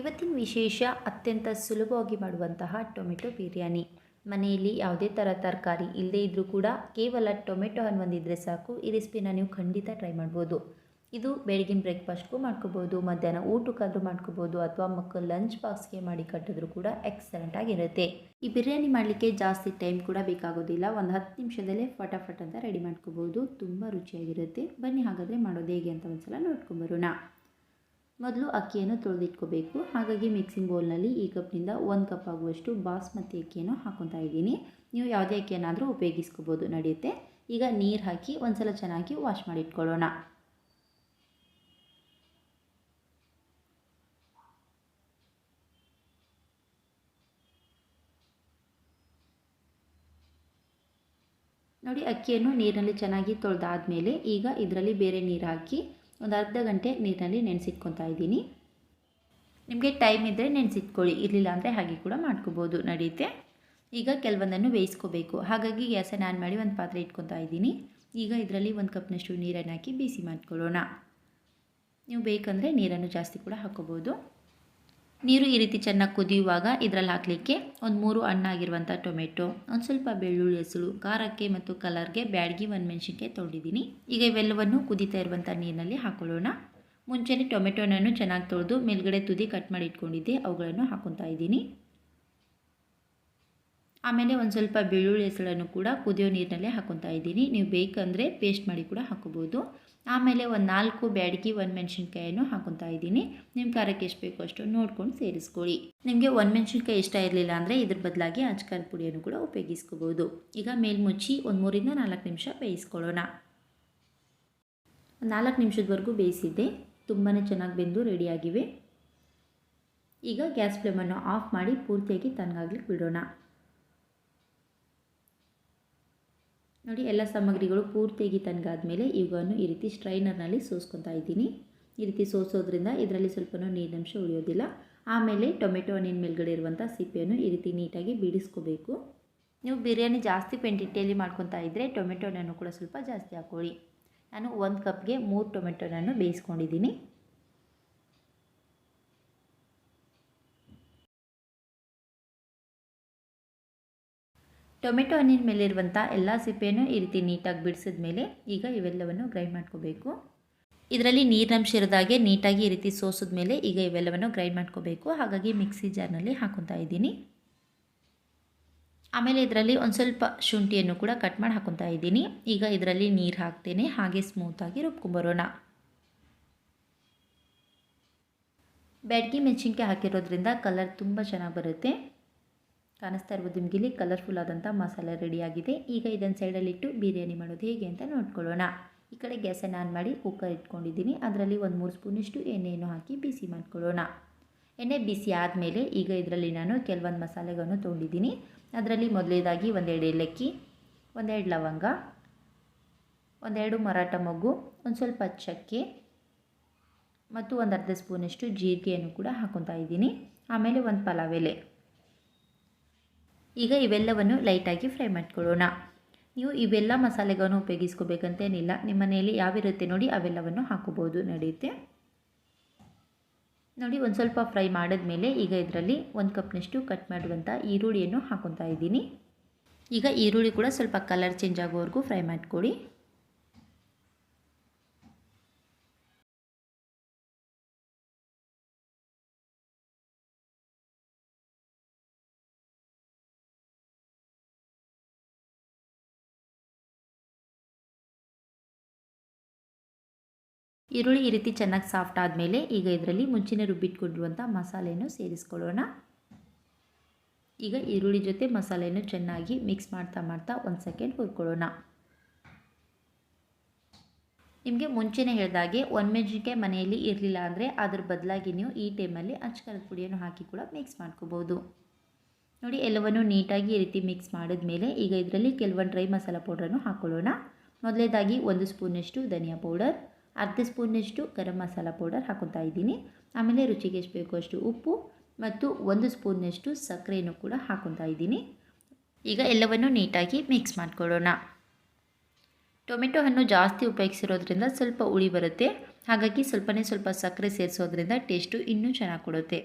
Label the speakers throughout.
Speaker 1: ಇವತ್ತಿನ ವಿಶೇಷ ಅತ್ಯಂತ ಸುಲಭವಾಗಿ ಮಾಡುವಂತಹ ಟೊಮೆಟೊ ಬಿರಿಯಾನಿ. ಮನೆಯಲ್ಲಿ ಯಾವುದೇ ಥರ ತರಕಾರಿ ಇಲ್ಲದೇ ಇದ್ದರೂ ಕೂಡ ಕೇವಲ ಟೊಮೆಟೊ ಹಣ್ಣು ಒಂದಿದ್ದರೆ ಸಾಕು. ಈ ರೆಸಿಪಿನ ನೀವು ಖಂಡಿತ ಟ್ರೈ ಮಾಡ್ಬೋದು. ಇದು ಬೆಳಗಿನ ಬ್ರೇಕ್ಫಾಸ್ಟ್ಗೂ ಮಾಡ್ಕೋಬೋದು, ಮಧ್ಯಾಹ್ನ ಊಟಕ್ಕಾದರೂ ಮಾಡ್ಕೋಬೋದು, ಅಥವಾ ಮಕ್ಕಳು ಲಂಚ್ ಬಾಕ್ಸ್ಗೆ ಮಾಡಿ ಕಟ್ಟಿದ್ರು ಕೂಡ ಎಕ್ಸಲೆಂಟ್ ಆಗಿರುತ್ತೆ. ಈ ಬಿರಿಯಾನಿ ಮಾಡಲಿಕ್ಕೆ ಜಾಸ್ತಿ ಟೈಮ್ ಕೂಡ ಬೇಕಾಗೋದಿಲ್ಲ. ಒಂದು ಹತ್ತು ನಿಮಿಷದಲ್ಲೇ ಫಟಾಫಟ್ ಅಂತ ರೆಡಿ ಮಾಡ್ಕೋಬೋದು. ತುಂಬ ರುಚಿಯಾಗಿರುತ್ತೆ. ಬನ್ನಿ ಹಾಗಾದರೆ ಮಾಡೋದು ಹೇಗೆ ಅಂತ ಒಂದ್ಸಲ ನೋಡ್ಕೊಂಬರೋಣ. ಮೊದಲು ಅಕ್ಕಿಯನ್ನು ತೊಳೆದಿಟ್ಕೋಬೇಕು. ಹಾಗಾಗಿ ಮಿಕ್ಸಿಂಗ್ ಬೌಲ್ನಲ್ಲಿ ಈ ಕಪ್ನಿಂದ ಒಂದು ಕಪ್ ಆಗುವಷ್ಟು ಬಾಸ್ಮತಿ ಅಕ್ಕಿಯನ್ನು ಹಾಕೊತಾ ಇದ್ದೀನಿ. ನೀವು ಯಾವುದೇ ಅಕ್ಕಿಯನ್ನಾದರೂ ಉಪಯೋಗಿಸ್ಕೋಬೋದು, ನಡೆಯುತ್ತೆ. ಈಗ ನೀರು ಹಾಕಿ ಒಂದ್ಸಲ ಚೆನ್ನಾಗಿ ವಾಶ್ ಮಾಡಿಟ್ಕೊಳ್ಳೋಣ. ನೋಡಿ, ಅಕ್ಕಿಯನ್ನು ನೀರಿನಲ್ಲಿ ಚೆನ್ನಾಗಿ ತೊಳೆದಾದ್ಮೇಲೆ ಈಗ ಇದರಲ್ಲಿ ಬೇರೆ ನೀರು ಹಾಕಿ ಒಂದು ಅರ್ಧ ಗಂಟೆ ನೀರಿನಲ್ಲಿ ನೆನೆಸಿಟ್ಕೊತಾ ಇದ್ದೀನಿ. ನಿಮಗೆ ಟೈಮ್ ಇದ್ದರೆ ನೆನೆಸಿಟ್ಕೊಳ್ಳಿ, ಇರಲಿಲ್ಲ ಅಂದರೆ ಹಾಗೆ ಕೂಡ ಮಾಡ್ಕೋಬೋದು, ನಡೆಯುತ್ತೆ. ಈಗ ಕೆಲವೊಂದನ್ನು ಬೇಯಿಸ್ಕೋಬೇಕು. ಹಾಗಾಗಿ ಗ್ಯಾಸನ್ನು ಆನ್ ಮಾಡಿ ಒಂದು ಪಾತ್ರೆ ಇಟ್ಕೊತಾ ಇದ್ದೀನಿ. ಈಗ ಇದರಲ್ಲಿ ಒಂದು ಕಪ್ನಷ್ಟು ನೀರನ್ನು ಹಾಕಿ ಬಿಸಿ ಮಾಡ್ಕೊಳ್ಳೋಣ. ನೀವು ಬೇಕಂದರೆ ನೀರನ್ನು ಜಾಸ್ತಿ ಕೂಡ ಹಾಕೋಬೋದು ನೀರು ಈ ರೀತಿ ಚೆನ್ನಾಗಿ ಕುದಿಯುವಾಗ ಇದರಲ್ಲಿ ಹಾಕಲಿಕ್ಕೆ ಒಂದು ಮೂರು ಹಣ್ಣಾಗಿರುವಂಥ ಟೊಮೆಟೊ, ಒಂದು ಸ್ವಲ್ಪ ಬೆಳ್ಳುಳ್ಳಿ ಹೆಸರು, ಖಾರಕ್ಕೆ ಮತ್ತು ಕಲರ್ಗೆ ಬ್ಯಾಡ್ಗಿ ಒಂದು ಮೆಣಸಿನ್ಕಾಯಿ ತೊಳೆದಿದ್ದೀನಿ. ಈಗ ಇವೆಲ್ಲವನ್ನು ಕುದೀತಾ ಇರುವಂಥ ನೀರಿನಲ್ಲಿ ಹಾಕೊಳ್ಳೋಣ. ಮುಂಚೆನೆ ಟೊಮೆಟೊನನ್ನು ಚೆನ್ನಾಗಿ ತೊಳೆದು ಮೇಲ್ಗಡೆ ತುದಿ ಕಟ್ ಮಾಡಿ ಇಟ್ಕೊಂಡಿದ್ದೆ, ಅವುಗಳನ್ನು ಹಾಕೊತಾ ಇದ್ದೀನಿ. ಆಮೇಲೆ ಒಂದು ಸ್ವಲ್ಪ ಬೆಳ್ಳುಳ್ಳಿ ಹೆಸಳನ್ನು ಕೂಡ ಕುದಿಯೋ ನೀರಿನಲ್ಲೇ ಹಾಕೊತಾ ಇದ್ದೀನಿ. ನೀವು ಬೇಕಂದರೆ ಪೇಸ್ಟ್ ಮಾಡಿ ಕೂಡ ಹಾಕೋಬೋದು ಆಮೇಲೆ ಒಂದು ನಾಲ್ಕು ಬ್ಯಾಡಗಿ, ಒಂದು ಮೆಣಸಿನ್ಕಾಯನ್ನು ಹಾಕೊತಾ ಇದ್ದೀನಿ. ನಿಮ್ಮ ಖಾರಕ್ಕೆ ಎಷ್ಟು ಬೇಕೋ ಅಷ್ಟು ನೋಡ್ಕೊಂಡು ಸೇರಿಸ್ಕೊಳ್ಳಿ. ನಿಮಗೆ ಒಂದು ಮೆಣಸಿನ್ಕಾಯಿ ಇಷ್ಟ ಇರಲಿಲ್ಲ ಅಂದರೆ ಇದ್ರ ಬದಲಾಗಿ ಅಚ್ಕಾರದ ಪುಡಿಯನ್ನು ಕೂಡ ಉಪಯೋಗಿಸ್ಕೋಬೋದು. ಈಗ ಮೇಲ್ಮುಚ್ಚಿ ಒಂದು ಮೂರಿಂದ ನಾಲ್ಕು ನಿಮಿಷ ಬೇಯಿಸ್ಕೊಳ್ಳೋಣ. ನಾಲ್ಕು ನಿಮಿಷದವರೆಗೂ ಬೇಯಿಸಿದ್ದೆ. ತುಂಬಾ ಚೆನ್ನಾಗಿ ಬೆಂದು ರೆಡಿಯಾಗಿವೆ. ಈಗ ಗ್ಯಾಸ್ ಫ್ಲೇಮನ್ನು ಆಫ್ ಮಾಡಿ ಪೂರ್ತಿಯಾಗಿ ತಣ್ಣಗಾಗ್ಲಿಕ್ಕೆ ಬಿಡೋಣ. ನೋಡಿ, ಎಲ್ಲ ಸಾಮಗ್ರಿಗಳು ಪೂರ್ತಿಯಾಗಿ ಮೇಲೆ ಇವುಗಳನ್ನು ಈ ರೀತಿ ಸ್ಟ್ರೈನರ್ನಲ್ಲಿ ಸೋಸ್ಕೊತಾ ಇದ್ದೀನಿ. ಈ ರೀತಿ ಸೋಸೋದ್ರಿಂದ ಇದರಲ್ಲಿ ಸ್ವಲ್ಪನೂ ನೀರಿನಂಶ ಉಳಿಯೋದಿಲ್ಲ. ಆಮೇಲೆ ಟೊಮೆಟೊ, ಹಣ್ಣಿನ ಮೇಲ್ಗಡೆ ಇರುವಂಥ ಸಿಪ್ಪೆಯನ್ನು ಈ ರೀತಿ ನೀಟಾಗಿ ಬಿಡಿಸ್ಕೋಬೇಕು. ನೀವು ಬಿರಿಯಾನಿ ಜಾಸ್ತಿ ಪೆಂಟಿಟ್ಟೆಯಲ್ಲಿ ಮಾಡ್ಕೊತಾ ಇದ್ದರೆ ಟೊಮೆಟೊ ಹಣ್ಣನ್ನು ಕೂಡ ಸ್ವಲ್ಪ ಜಾಸ್ತಿ ಹಾಕ್ಕೊಳ್ಳಿ ನಾನು ಒಂದು ಕಪ್ಗೆ ಮೂರು ಟೊಮೆಟೊನನ್ನು ಬೇಯಿಸ್ಕೊಂಡಿದ್ದೀನಿ. ಟೊಮೆಟೊ ಹಣ್ಣಿನ ಮೇಲಿರುವಂಥ ಎಲ್ಲ ಸಿಪ್ಪೆಯನ್ನು ಈ ರೀತಿ ನೀಟಾಗಿ ಬಿಡಿಸಿದ ಮೇಲೆ ಈಗ ಇವೆಲ್ಲವನ್ನು ಗ್ರೈಂಡ್ ಮಾಡ್ಕೋಬೇಕು. ಇದರಲ್ಲಿ ನೀರಿನಂಶ ಇರೋದಾಗೆ ನೀಟಾಗಿ ಈ ರೀತಿ ಸೋಸಿದ ಮೇಲೆ ಈಗ ಇವೆಲ್ಲವನ್ನು ಗ್ರೈಂಡ್ ಮಾಡ್ಕೋಬೇಕು. ಹಾಗಾಗಿ ಮಿಕ್ಸಿ ಜಾರ್ನಲ್ಲಿ ಹಾಕೊತಾ ಇದ್ದೀನಿ. ಆಮೇಲೆ ಇದರಲ್ಲಿ ಒಂದು ಸ್ವಲ್ಪ ಶುಂಠಿಯನ್ನು ಕೂಡ ಕಟ್ ಮಾಡಿ ಹಾಕೊತಾ ಇದ್ದೀನಿ. ಈಗ ಇದರಲ್ಲಿ ನೀರು ಹಾಕ್ತೇನೆ. ಹಾಗೆ ಸ್ಮೂತಾಗಿ ರುಬ್ಕೊಂಬರೋಣ ಬ್ಯಾಡ್ಗಿ ಮೆಣಸಿನ್ಕಾಯಿ ಹಾಕಿರೋದ್ರಿಂದ ಕಲರ್ ತುಂಬ ಚೆನ್ನಾಗಿ ಬರುತ್ತೆ. ಕಾಣಿಸ್ತಾ ಇರ್ಬೋದು ನಿಮಗೆ ಇಲ್ಲಿ ಕಲರ್ಫುಲ್ ಆದಂಥ ಮಸಾಲೆ ರೆಡಿಯಾಗಿದೆ ಈಗ ಇದನ್ನು ಸೈಡಲ್ಲಿಟ್ಟು ಬಿರಿಯಾನಿ ಮಾಡೋದು ಹೇಗೆ ಅಂತ ನೋಡ್ಕೊಳ್ಳೋಣ. ಈ ಕಡೆ ಗ್ಯಾಸನ್ನು ಆನ್ ಮಾಡಿ ಕುಕ್ಕರ್ ಇಟ್ಕೊಂಡಿದ್ದೀನಿ. ಅದರಲ್ಲಿ ಒಂದು ಮೂರು ಸ್ಪೂನಿಷ್ಟು ಎಣ್ಣೆಯನ್ನು ಹಾಕಿ ಬಿಸಿ ಮಾಡ್ಕೊಳ್ಳೋಣ. ಎಣ್ಣೆ ಬಿಸಿ ಆದಮೇಲೆ ಈಗ ಇದರಲ್ಲಿ ನಾನು ಕೆಲವೊಂದು ಮಸಾಲೆಗಳನ್ನು ತೊಗೊಂಡಿದ್ದೀನಿ. ಅದರಲ್ಲಿ ಮೊದಲೇದಾಗಿ ಒಂದೆರಡು ಏಲಕ್ಕಿ, ಒಂದೆರಡು ಲವಂಗ, ಒಂದೆರಡು ಮರಾಠ ಮೊಗ್ಗು, ಒಂದು ಸ್ವಲ್ಪ ಚಕ್ಕೆ ಮತ್ತು ಒಂದು ಅರ್ಧ ಸ್ಪೂನಷ್ಟು ಜೀರಿಗೆಯನ್ನು ಕೂಡ ಹಾಕೊತಾ ಇದ್ದೀನಿ. ಆಮೇಲೆ ಒಂದು ಪಲಾವ್ ಎಲೆ. ಈಗ ಇವೆಲ್ಲವನ್ನು ಲೈಟಾಗಿ ಫ್ರೈ ಮಾಡ್ಕೊಳ್ಳೋಣ. ನೀವು ಇವೆಲ್ಲ ಮಸಾಲೆಗಳನ್ನು ಉಪಯೋಗಿಸ್ಕೋಬೇಕಂತೇನಿಲ್ಲ ನಿಮ್ಮ ಮನೆಯಲ್ಲಿ ಯಾವಿರುತ್ತೆ ನೋಡಿ ಅವೆಲ್ಲವನ್ನು ಹಾಕೋಬೋದು ನಡೆಯುತ್ತೆ. ನೋಡಿ, ಒಂದು ಸ್ವಲ್ಪ ಫ್ರೈ ಮಾಡಿದ್ಮೇಲೆ ಈಗ ಇದರಲ್ಲಿ ಒಂದು ಕಪ್ನಷ್ಟು ಕಟ್ ಮಾಡುವಂಥ ಈರುಳ್ಳಿಯನ್ನು ಹಾಕೊತಾ ಇದ್ದೀನಿ. ಈಗ ಈರುಳ್ಳಿ ಕೂಡ ಸ್ವಲ್ಪ ಕಲರ್ ಚೇಂಜ್ ಆಗೋವರೆಗೂ ಫ್ರೈ ಮಾಡ್ಕೊಳ್ಳಿ. ಈರುಳ್ಳಿ ಈ ರೀತಿ ಚೆನ್ನಾಗಿ ಸಾಫ್ಟ್ ಆದಮೇಲೆ ಈಗ ಇದರಲ್ಲಿ ಮುಂಚೆನೇ ರುಬ್ಬಿಟ್ಕೊಂಡಿರುವಂಥ ಮಸಾಲೆಯನ್ನು ಸೇರಿಸ್ಕೊಳ್ಳೋಣ. ಈಗ ಈರುಳ್ಳಿ ಜೊತೆ ಮಸಾಲೆಯನ್ನು ಚೆನ್ನಾಗಿ ಮಿಕ್ಸ್ ಮಾಡ್ತಾ ಮಾಡ್ತಾ ಒಂದು ಸೆಕೆಂಡ್ ಹುರ್ಕೊಳ್ಳೋಣ. ನಿಮಗೆ ಮುಂಚೆನೇ ಹೇಳಿದಾಗೆ ಒಂದು ಮೆಣಸಿನ್ಕಾಯಿ ಮನೆಯಲ್ಲಿ ಇರಲಿಲ್ಲ ಅಂದರೆ ಅದ್ರ ಬದಲಾಗಿ ನೀವು ಈ ಟೈಮಲ್ಲಿ ಅಚ್ಚಕಲ್ ಪುಡಿಯನ್ನು ಹಾಕಿ ಕೂಡ ಮಿಕ್ಸ್ ಮಾಡ್ಕೋಬೋದು. ನೋಡಿ, ಎಲ್ಲವನ್ನು ನೀಟಾಗಿ ಈ ರೀತಿ ಮಿಕ್ಸ್ ಮಾಡಿದ ಮೇಲೆ ಈಗ ಇದರಲ್ಲಿ ಕೆಲವೊಂದು ಡ್ರೈ ಮಸಾಲ ಪೌಡ್ರನ್ನು ಹಾಕ್ಕೊಳ್ಳೋಣ ಮೊದಲೇದಾಗಿ ಒಂದು ಸ್ಪೂನಷ್ಟು ಧನಿಯಾ ಪೌಡರ್ ಅರ್ಧ ಸ್ಪೂನಷ್ಟು ಗರಂ ಮಸಾಲ ಪೌಡರ್ ಹಾಕೊತಾ ಇದ್ದೀನಿ. ಆಮೇಲೆ ರುಚಿಗೆ ಎಷ್ಟು ಬೇಕೋ ಅಷ್ಟು ಉಪ್ಪು ಮತ್ತು ಒಂದು ಸ್ಪೂನ್ನಷ್ಟು ಸಕ್ಕರೆಯನ್ನು ಕೂಡ ಹಾಕೊತಾ ಇದ್ದೀನಿ. ಈಗ ಎಲ್ಲವನ್ನು ನೀಟಾಗಿ ಮಿಕ್ಸ್ ಮಾಡಿಕೊಳ್ಳೋಣ. ಟೊಮೆಟೊ ಹಣ್ಣು ಜಾಸ್ತಿ ಉಪಯೋಗಿಸಿರೋದ್ರಿಂದ ಸ್ವಲ್ಪ ಹುಳಿ ಬರುತ್ತೆ. ಹಾಗಾಗಿ ಸ್ವಲ್ಪನೇ ಸ್ವಲ್ಪ ಸಕ್ಕರೆ ಸೇರಿಸೋದ್ರಿಂದ ಟೇಸ್ಟು ಇನ್ನೂ ಚೆನ್ನಾಗಿ ಕೊಡುತ್ತೆ.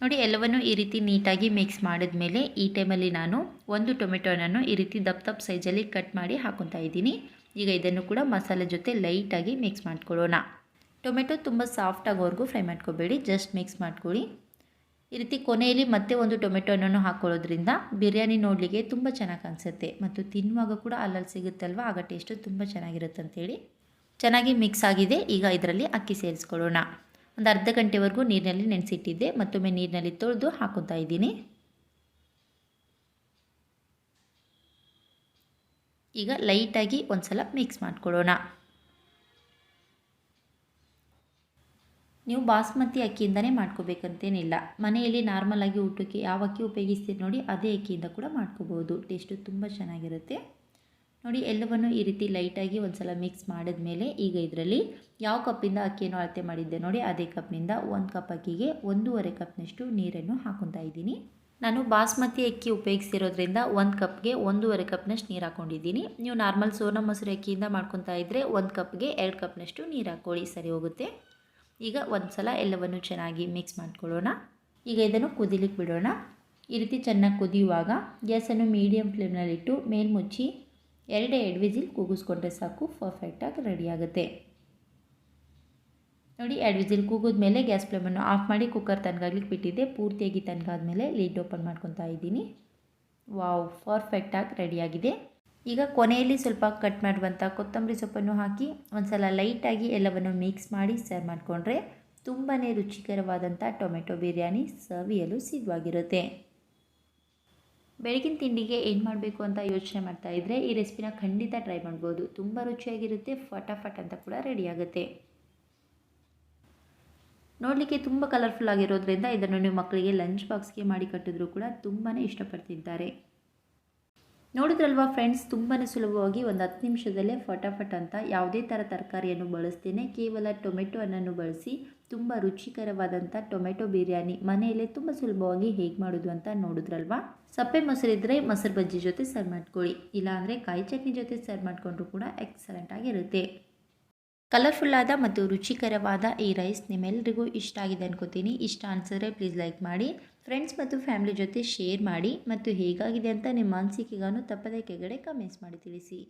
Speaker 1: ನೋಡಿ, ಎಲ್ಲವನ್ನು ಈ ರೀತಿ ನೀಟಾಗಿ ಮಿಕ್ಸ್ ಮಾಡಿದ ಮೇಲೆ ಈ ಟೈಮಲ್ಲಿ ನಾನು ಒಂದು ಟೊಮೆಟೊನನ್ನು ಈ ರೀತಿ ದಪ್ಪ ದಪ್ಪ ಸೈಜಲ್ಲಿ ಕಟ್ ಮಾಡಿ ಹಾಕೊತಾ ಇದ್ದೀನಿ. ಈಗ ಇದನ್ನು ಕೂಡ ಮಸಾಲೆ ಜೊತೆ ಲೈಟಾಗಿ ಮಿಕ್ಸ್ ಮಾಡ್ಕೊಳ್ಳೋಣ. ಟೊಮೆಟೊ ತುಂಬ ಸಾಫ್ಟ್ ಆಗೋವರೆಗೂ ಫ್ರೈ ಮಾಡ್ಕೋಬೇಡಿ. ಜಸ್ಟ್ ಮಿಕ್ಸ್ ಮಾಡ್ಕೊಳ್ಳಿ. ಈ ರೀತಿ ಕೊನೆಯಲ್ಲಿ ಮತ್ತೆ ಒಂದು ಟೊಮೆಟೊನನ್ನು ಹಾಕ್ಕೊಳ್ಳೋದ್ರಿಂದ ಬಿರಿಯಾನಿ ನೋಡಲಿಕ್ಕೆ ತುಂಬ ಚೆನ್ನಾಗಿ ಅನಿಸುತ್ತೆ ಮತ್ತು ತಿನ್ನುವಾಗ ಕೂಡ ಅಲ್ಲಲ್ಲಿ ಸಿಗುತ್ತಲ್ವ? ಆಗ ಟೇಸ್ಟು ತುಂಬ ಚೆನ್ನಾಗಿರುತ್ತೆ ಅಂತೇಳಿ. ಚೆನ್ನಾಗಿ ಮಿಕ್ಸ್ ಆಗಿದೆ. ಈಗ ಇದರಲ್ಲಿ ಅಕ್ಕಿ ಸೇರಿಸ್ಕೊಳ್ಳೋಣ. ಒಂದು ಅರ್ಧ ಗಂಟೆವರೆಗೂ ನೀರಿನಲ್ಲಿ ನೆನೆಸಿಟ್ಟಿದ್ದೆ. ಮತ್ತೊಮ್ಮೆ ನೀರಿನಲ್ಲಿ ತೊಳೆದು ಹಾಕೋತಾ ಇದ್ದೀನಿ. ಈಗ ಲೈಟಾಗಿ ಒಂದು ಸಲ ಮಿಕ್ಸ್ ಮಾಡಿಕೊಡೋಣ ನೀವು ಬಾಸ್ಮತಿ ಅಕ್ಕಿಯಿಂದನೇ ಮಾಡ್ಕೋಬೇಕಂತೇನಿಲ್ಲ. ಮನೆಯಲ್ಲಿ ನಾರ್ಮಲಾಗಿ ಊಟಕ್ಕೆ ಯಾವ ಅಕ್ಕಿ ಉಪಯೋಗಿಸ್ತೀರಿ ನೋಡಿ ಅದೇ ಅಕ್ಕಿಯಿಂದ ಕೂಡ ಮಾಡ್ಕೋಬೋದು. ಟೇಸ್ಟು ತುಂಬ ಚೆನ್ನಾಗಿರುತ್ತೆ. ನೋಡಿ ಎಲ್ಲವನ್ನು ಈ ರೀತಿ ಲೈಟಾಗಿ ಒಂದು ಸಲ ಮಿಕ್ಸ್ ಮಾಡಿದ್ಮೇಲೆ ಈಗ ಇದರಲ್ಲಿ ಯಾವ ಕಪ್ಪಿಂದ ಅಕ್ಕಿಯನ್ನು ಅಳತೆ ಮಾಡಿದ್ದೆ ನೋಡಿ ಅದೇ ಕಪ್ನಿಂದ ಒಂದು ಕಪ್ ಅಕ್ಕಿಗೆ ಒಂದೂವರೆ ಕಪ್ನಷ್ಟು ನೀರನ್ನು ಹಾಕೊತಾ ಇದ್ದೀನಿ. ನಾನು ಬಾಸ್ಮತಿ ಅಕ್ಕಿ ಉಪಯೋಗಿಸಿರೋದ್ರಿಂದ ಒಂದು ಕಪ್ಗೆ ಒಂದೂವರೆ ಕಪ್ನಷ್ಟು ನೀರು ಹಾಕ್ಕೊಂಡಿದ್ದೀನಿ ನೀವು ನಾರ್ಮಲ್ ಸೋನಾ ಮೊಸರು ಅಕ್ಕಿಯಿಂದ ಮಾಡ್ಕೊತಾ ಇದ್ದರೆ ಒಂದು ಕಪ್ಗೆ ಎರಡು ಕಪ್ನಷ್ಟು ನೀರು ಹಾಕ್ಕೊಳ್ಳಿ ಸರಿ ಹೋಗುತ್ತೆ. ಈಗ ಒಂದು ಸಲ ಎಲ್ಲವನ್ನು ಚೆನ್ನಾಗಿ ಮಿಕ್ಸ್ ಮಾಡ್ಕೊಳ್ಳೋಣ. ಈಗ ಇದನ್ನು ಕುದಿಲಿಕ್ಕೆ ಬಿಡೋಣ. ಈ ರೀತಿ ಚೆನ್ನಾಗಿ ಕುದಿಯುವಾಗ ಗ್ಯಾಸನ್ನು ಮೀಡಿಯಮ್ ಫ್ಲೇಮ್ನಲ್ಲಿಟ್ಟು ಮೇಲ್ಮುಚ್ಚಿ ಎರಡೇ ವಿಸಿಲ್ ಕೂಗಿಸ್ಕೊಂಡ್ರೆ ಸಾಕು ಪರ್ಫೆಕ್ಟಾಗಿ ರೆಡಿ ಆಗುತ್ತೆ. ನೋಡಿ, ಎರಡು ವಿಸಿಲ್ ಕೂಗಿದ್ಮೇಲೆ ಗ್ಯಾಸ್ ಫ್ಲೇಮನ್ನು ಆಫ್ ಮಾಡಿ ಕುಕ್ಕರ್ ತನಗಾಗ್ಲಿಕ್ಕೆ ಬಿಟ್ಟಿದ್ದೆ. ಪೂರ್ತಿಯಾಗಿ ತನಗಾದ್ಮೇಲೆ ಲೀಡ್ ಓಪನ್ ಮಾಡ್ಕೊತಾ ಇದ್ದೀನಿ. ವಾವ್ ಪರ್ಫೆಕ್ಟಾಗಿ ರೆಡಿಯಾಗಿದೆ ಈಗ ಕೊನೆಯಲ್ಲಿ ಸ್ವಲ್ಪ ಕಟ್ ಮಾಡುವಂಥ ಕೊತ್ತಂಬರಿ ಸೊಪ್ಪನ್ನು ಹಾಕಿ ಒಂದು ಸಲ ಲೈಟಾಗಿ ಎಲ್ಲವನ್ನು ಮಿಕ್ಸ್ ಮಾಡಿ ಸರ್ವ್ ಮಾಡಿಕೊಂಡ್ರೆ ತುಂಬಾ ರುಚಿಕರವಾದಂಥ ಟೊಮೆಟೊ ಬಿರಿಯಾನಿ ಸವಿಯಲು ಸಿದ್ಧವಾಗಿರುತ್ತೆ. ಬೆಳಗಿನ ತಿಂಡಿಗೆ ಏನು ಮಾಡಬೇಕು ಅಂತ ಯೋಚನೆ ಮಾಡ್ತಾ ಇದ್ದರೆ ಈ ರೆಸಿಪಿನ ಖಂಡಿತ ಟ್ರೈ ಮಾಡ್ಬೋದು. ತುಂಬ ರುಚಿಯಾಗಿರುತ್ತೆ, ಫಟಾಫಟ್ ಅಂತ ಕೂಡ ರೆಡಿ ಆಗುತ್ತೆ. ನೋಡಲಿಕ್ಕೆ ತುಂಬ ಕಲರ್ಫುಲ್ ಆಗಿರೋದ್ರಿಂದ ಇದನ್ನು ನೀವು ಮಕ್ಕಳಿಗೆ ಲಂಚ್ ಬಾಕ್ಸ್ಗೆ ಮಾಡಿ ಕಟ್ಟಿದ್ರು ಕೂಡ ತುಂಬಾ ಇಷ್ಟಪಡ್ತಿದ್ದಾರೆ. ನೋಡಿದ್ರಲ್ವಾ ಫ್ರೆಂಡ್ಸ್ ತುಂಬಾ ಸುಲಭವಾಗಿ ಒಂದು ಹತ್ತು ನಿಮಿಷದಲ್ಲೇ ಫಟಾಫಟ್ ಅಂತ ಯಾವುದೇ ಥರ ತರಕಾರಿಯನ್ನು ಬಳಸ್ತೇನೆ ಕೇವಲ ಟೊಮೆಟೊ ಹಣ್ಣನ್ನು ಬಳಸಿ ತುಂಬ ರುಚಿಕರವಾದಂಥ ಟೊಮೆಟೊ ಬಿರಿಯಾನಿ ಮನೆಯಲ್ಲೇ ತುಂಬ ಸುಲಭವಾಗಿ ಹೇಗೆ ಮಾಡೋದು ಅಂತ ನೋಡಿದ್ರಲ್ವಾ? ಸಪ್ಪೆ ಮೊಸರಿದ್ದರೆ ಮೊಸರು ಬಜ್ಜಿ ಜೊತೆ ಸರ್ವ್ ಮಾಡ್ಕೊಳ್ಳಿ. ಇಲ್ಲಾಂದರೆ ಕಾಯಿ ಚಟ್ನಿ ಜೊತೆ ಸರ್ವ್ ಮಾಡಿಕೊಂಡ್ರು ಕೂಡ ಎಕ್ಸಲೆಂಟ್ ಆಗಿರುತ್ತೆ. ಕಲರ್ಫುಲ್ಲಾದ ಮತ್ತು ರುಚಿಕರವಾದ ಈ ರೈಸ್ ನಿಮ್ಮೆಲ್ಲರಿಗೂ ಇಷ್ಟ ಆಗಿದೆ ಅನ್ಕೋತೀನಿ. ಇಷ್ಟ ಅನಿಸಿದ್ರೆ ಪ್ಲೀಸ್ ಲೈಕ್ ಮಾಡಿ, ಫ್ರೆಂಡ್ಸ್ ಮತ್ತು ಫ್ಯಾಮಿಲಿ ಜೊತೆ ಶೇರ್ ಮಾಡಿ ಮತ್ತು ಹೇಗಾಗಿದೆ ಅಂತ ನಿಮ್ಮ ಅನಿಸಿಕೆಗೂ ತಪ್ಪದೇ ಕೆಳಗಡೆ ಕಮೆಂಟ್ಸ್ ಮಾಡಿ ತಿಳಿಸಿ.